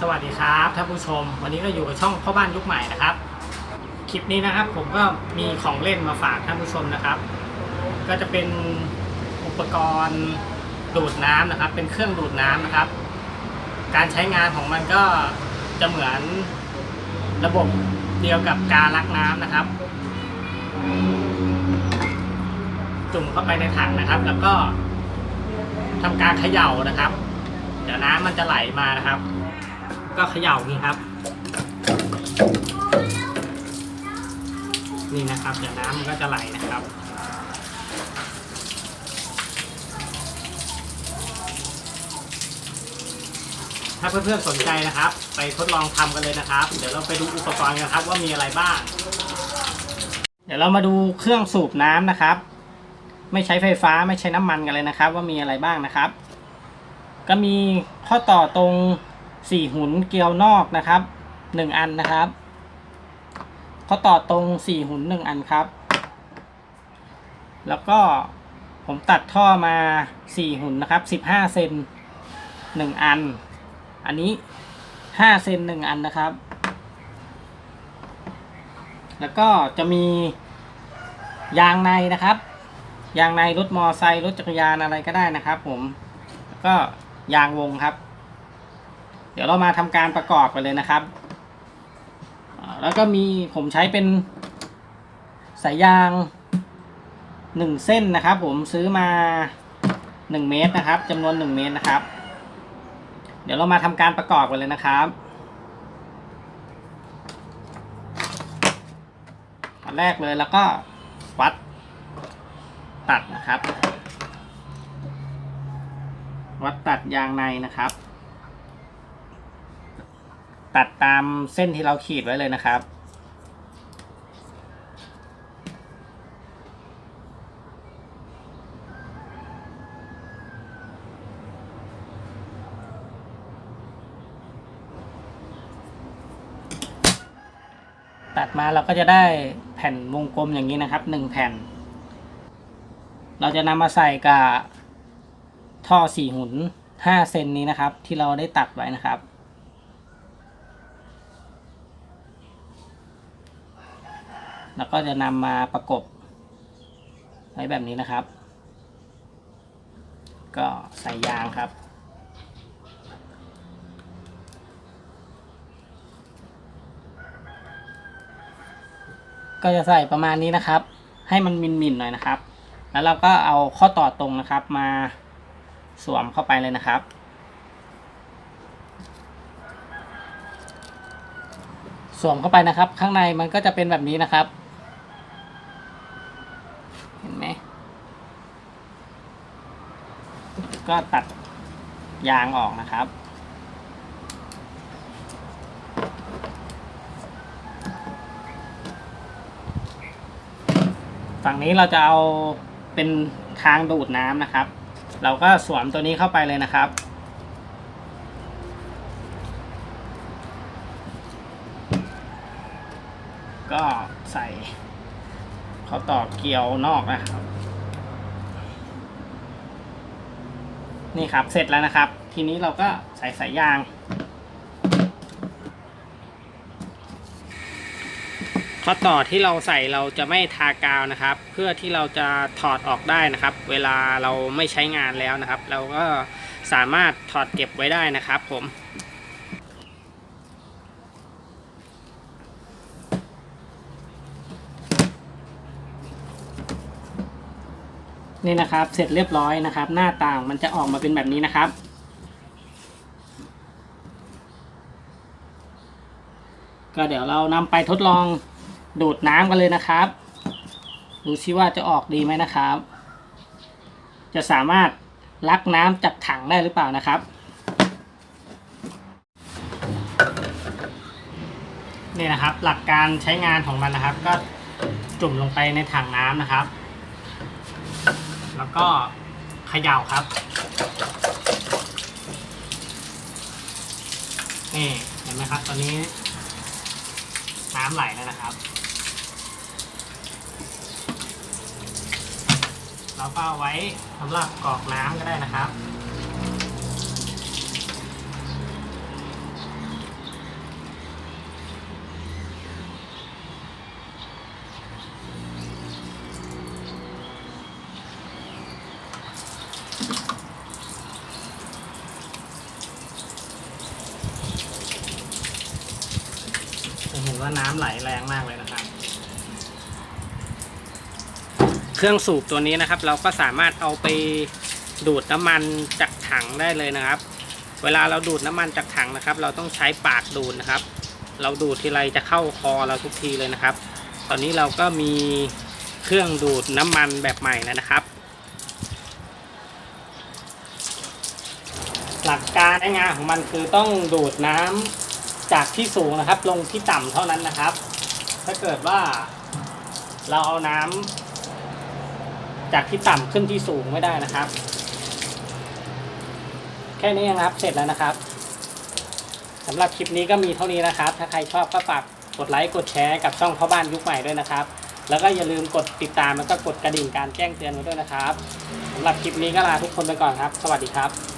สวัสดีครับท่านผู้ชม วันนี้ก็อยู่กับช่องพ่อบ้านยุคใหม่นะครับ คลิปนี้นะครับผมก็มีของเล่นมาฝากท่านผู้ชมนะครับ ก็จะเป็นอุปกรณ์ดูดน้ำนะครับ เป็นเครื่องดูดน้ำนะครับ การใช้งานของมันก็จะเหมือนระบบเดียวกับการลักน้ำนะครับ จุ่มเข้าไปในถังนะครับ แล้วก็ทำการเขย่านะครับ เดี๋ยวน้ำมันจะไหลมานะครับ ก็เขย่านี่ครับ นี่นะครับเดี๋ยวน้ำมันก็จะไหลนะครับถ้าเพื่อนๆสนใจนะครับ ไปทดลองทำกันเลยนะครับ เดี๋ยวเราไปดูอุปกรณ์กันครับว่ามีอะไรบ้าง เดี๋ยวเรามาดูเครื่องสูบน้ำนะครับ ไม่ใช้ไฟฟ้าไม่ใช้น้ำมันกันเลยนะครับ ว่ามีอะไรบ้างนะครับ ก็มีข้อต่อตรง สี่หุนเกลียวนอกนะครับหนึ่งอันนะครับเข้อต่อตรงสี่หุนหนึ่งอันครับ แล้วก็ผมตัดท่อมาสี่หุนนะครับสิบห้าเซนหนึ่งอัน อันนี้ห้าเซนหนึ่งอันนะครับ แล้วก็จะมียางในนะครับยางในรถมอไซค์รถจักรยานอะไรก็ได้นะครับ ผมแล้วก็ยางวงครับ เดี๋ยวเรามาทำการประกอบกันเลยนะครับ แล้วก็มีผมใช้เป็นสายยางหนึ่งเส้นนะครับ ผมซื้อมาหนึ่งเมตรนะครับจำนวนหนึ่งเมตรนะครับ เดี๋ยวเรามาทำการประกอบกันเลยนะครับอันแรกเลยแล้วก็วัดตัดนะครับ วัดตัดยางในนะครับ ตัดตามเส้นที่เราขีดไว้เลยนะครับ ตัดมาเราก็จะได้แผ่นวงกลมอย่างนี้นะครับหนึ่งแผ่น เราจะนำมาใส่กับท่อสี่หุนห้าเซนนี้นะครับ ที่เราได้ตัดไว้นะครับ แล้วก็จะนำมาประกบไว้แบบนี้นะครับ ก็ใส่ยางครับ ก็จะใส่ประมาณนี้นะครับ ให้มันมินมินหน่อยนะครับ แล้วเราก็เอาข้อต่อตรงนะครับมาสวมเข้าไปเลยนะครับสวมเข้าไปนะครับ ข้างในมันก็จะเป็นแบบนี้นะครับ เห็นไหม ก็ตัดยางออกนะครับ ฝั่งนี้เราจะเอาเป็นทางดูดน้ำนะครับ เราก็สวมตัวนี้เข้าไปเลยนะครับก็ใส่เขาต่อเกลียวนอกนะครับ นี่ครับ เสร็จแล้วนะครับ ทีนี้เราก็ใส่สายยาง ข้อต่อที่เราใส่เราจะไม่ทากาวนะครับ เพื่อที่เราจะถอดออกได้นะครับ เวลาเราไม่ใช้งานแล้วนะครับ เราก็สามารถถอดเก็บไว้ได้นะครับ ผม นี่นะครับ เสร็จเรียบร้อยนะครับ หน้าต่างมันจะออกมาเป็นแบบนี้นะครับ ก็เดี๋ยวเรานำไปทดลองดูดน้ำกันเลยนะครับ ดูซิว่าจะออกดีไหมนะครับ จะสามารถลักน้ำจากถังได้หรือเปล่านะครับนี่นะครับหลักการใช้งานของมันนะครับ ก็จุ่มลงไปในถังน้ำนะครับ แล้วก็เขย่าครับ นี่เห็นไหมครับ ตอนนี้ น้ำไหลแล้วนะครับ เราก็เอาไว้สำหรับกรอกน้ำก็ได้นะครับ ว่าน้ำไหลแรงมากเลยนะครับ เครื่องสูบตัวนี้นะครับ เราก็สามารถเอาไปดูดน้ำมันจากถังได้เลยนะครับ เวลาเราดูดน้ำมันจากถังนะครับ เราต้องใช้ปากดูดนะครับ เราดูดทีไรจะเข้าคอเราทุกทีเลยนะครับ ตอนนี้เราก็มีเครื่องดูดน้ำมันแบบใหม่แล้วนะครับ หลักการใช้งานของมันคือต้องดูดน้ำ จากที่สูงนะครับ ลงที่ต่ำเท่านั้นนะครับ ถ้าเกิดว่าเราเอาน้ำจากที่ต่ำขึ้นที่สูงไม่ได้นะครับ แค่นี้เองครับเสร็จแล้วนะครับสำหรับคลิปนี้ก็มีเท่านี้นะครับ ถ้าใครชอบก็ฝากกดไลค์กดแชร์กับช่องพ่อบ้านยุคใหม่ด้วยนะครับ แล้วก็อย่าลืมกดติดตามแล้วก็กดกระดิ่งการแจ้งเตือนไว้ด้วยนะครับสำหรับคลิปนี้ก็ลาทุกคนไปก่อนครับ สวัสดีครับ